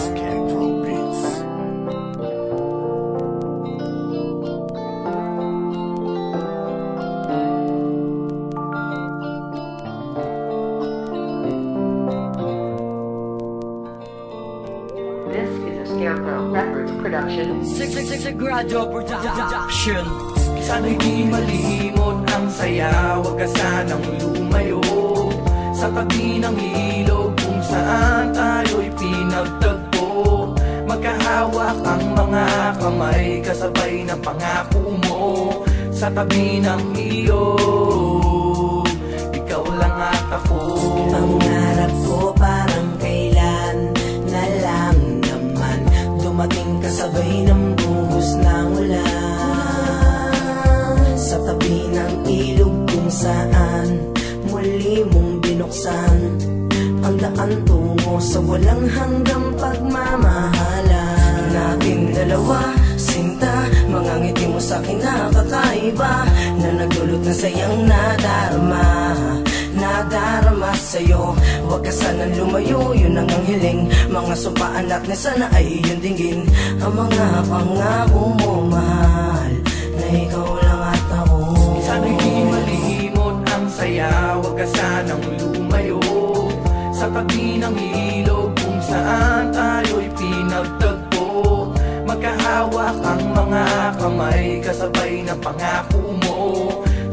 Scarecrow Beats. This is a Scarecrow Records production. Sagrado Production Sana'y di malimot ang saya Huwag ka sanang lumayo Sa tabi ng ilog Kung saan tayo'y pinagtagpo Magkahawak ang mga kamay Kasabay ng pangako mo Sa tabi ng ilog Ikaw lang at ako. Pangarap ko parang kailan na lang naman Dumating kasabay ng buhos ng ulan Sa tabi ng ilog kung saan Muli mong binuksan Ang daan tungo sa walang hanggang pagmamahalan Natin dalawa, sinta Mga ngiti mo sa akin nakakaiba Na nagdulot ng sayang nadarama Nadarama sa'yo. Huwag ka sanang lumayo Yun ang ang hiling. Mga sumpaan natin sana ay iyong dinggin Ang mga pangako mo mahal Na ikaw lang at ako. Sana'y di malihimot ang saya Huwag ka sanang lumayo. Sa tabi ng Ng pangako mo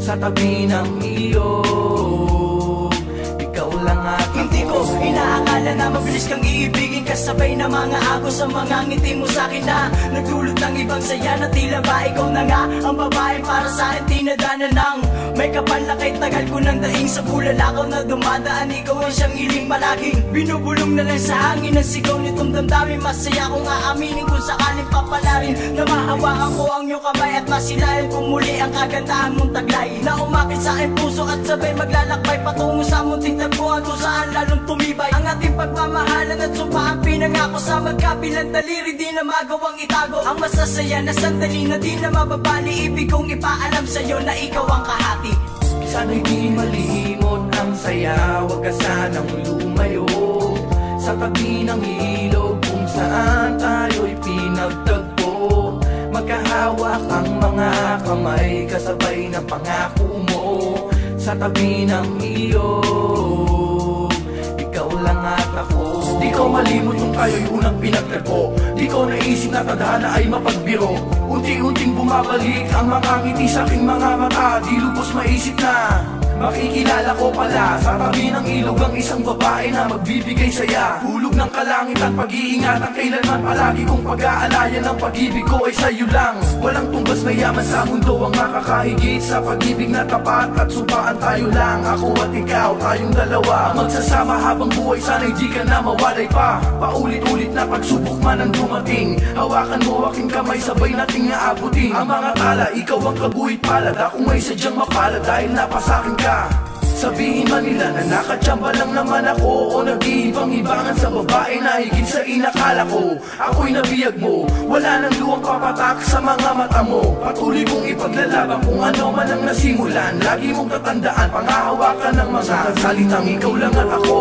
Sa tabi ng ilog Ikaw lang at Hindi ko inaakala na mabilis kang iibigin Kasabay na mga ako sa mga ngiti mo sa akin na Nagdulot ng ibang saya na tila ba ikaw na nga Ang babae para sa akin tinadana ng May kapal na kay tagal ko ng daing sa bulalakaw na dumadaan. Ikaw ang siyang iling palaging Binubulong na lang sa hangin. Ang sigaw nitong damdamin Masaya kong aaminin kung sakaling papalarin. Na mahawakan ko ang iyong kamay at masilayan kung muli ang kagandahan mong taglay. Na umakit sa aking puso at sabay maglalakbay. Patungo sa munting tagpuan kung saan lalong tumibay. Ang ating pagmamahalan at sumpaan pinangako sa magkabilang daliri Di na magawang itago. Ang masasaya na sandali na di na mababali Ibig kong ipaalam sa'yo na ikaw ang kahati. Sana'y di malihimot ang saya Huwag ka sanang lumayo. Sa tabi ng ilog Kung saan tayo'y pinagtagpo. Magkahawak ang mga kamay Kasabay ng pangako mo. Sa tabi ng ilog Di ko malimot nung tayo'y unang pinagtagpo. Di ko naisip na tadhana ay mapagbiro. Unti-unting bumabalik ang mga ngiti sa aking mga mata. Di lubos maisip na Makikilala ko pala. Sa tabi ng ilog ang isang babae na magbibigay saya. Hulog ng kalangitan, pag-iingatan Kailanman. Palagi kong pag-aalayan Ang pag-ibig ko ay sa'yo lang Walang tumbas na yaman sa mundo. Ang makakahigit sa pag-ibig na tapat. At sumpaan tayo lang Ako at ikaw, tayong dalawa. Magsasama habang buhay Sana'y di ka na mawalay pa. Paulit-ulit na pagsubok man ang dumating. Hawakan mo aking kamay Sabay nating aabutin. Ang mga tala, ikaw ang kaguhit palad. Ako may sadyang mapalad Dahil napasakin ka Sabihin man nila na nakatsamba lang naman ako O nag-iibang-ibangan sa babae na higit sa inakala ko. Ako'y nabiyag mo Wala nang luwang papatak sa mga mata mo. Patuloy kong ipaglalaban kung ano man ang nasimulan. Lagi mong tatandaan Pangahawakan ng mga salitang ikaw lang at ako.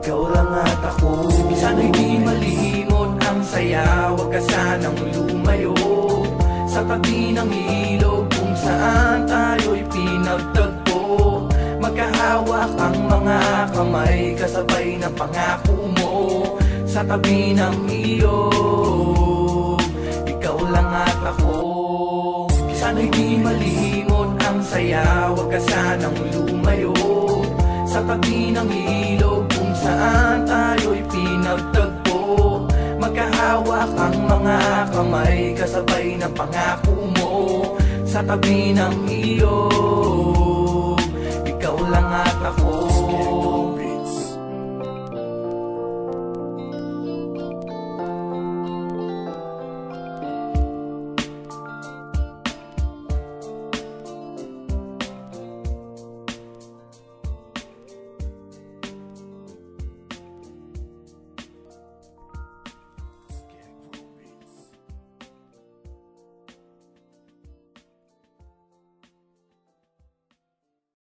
Ikaw lang at ako. Sana'y di malihimot ang saya. Huwag ka sanang lumayo Sa tabi ng ilog Kung saan Magkahawak ang mga kamay Kasabay ng pangako mo Sa tabi ng ilog Ikaw lang at ako. Sana'y di malihimot ang saya Huwag ka sanang lumayo Sa tabi ng ilog Kung saan tayo'y pinagtagpo Magkahawak ang mga kamay Kasabay ng pangako mo Sa tabi ng ilog for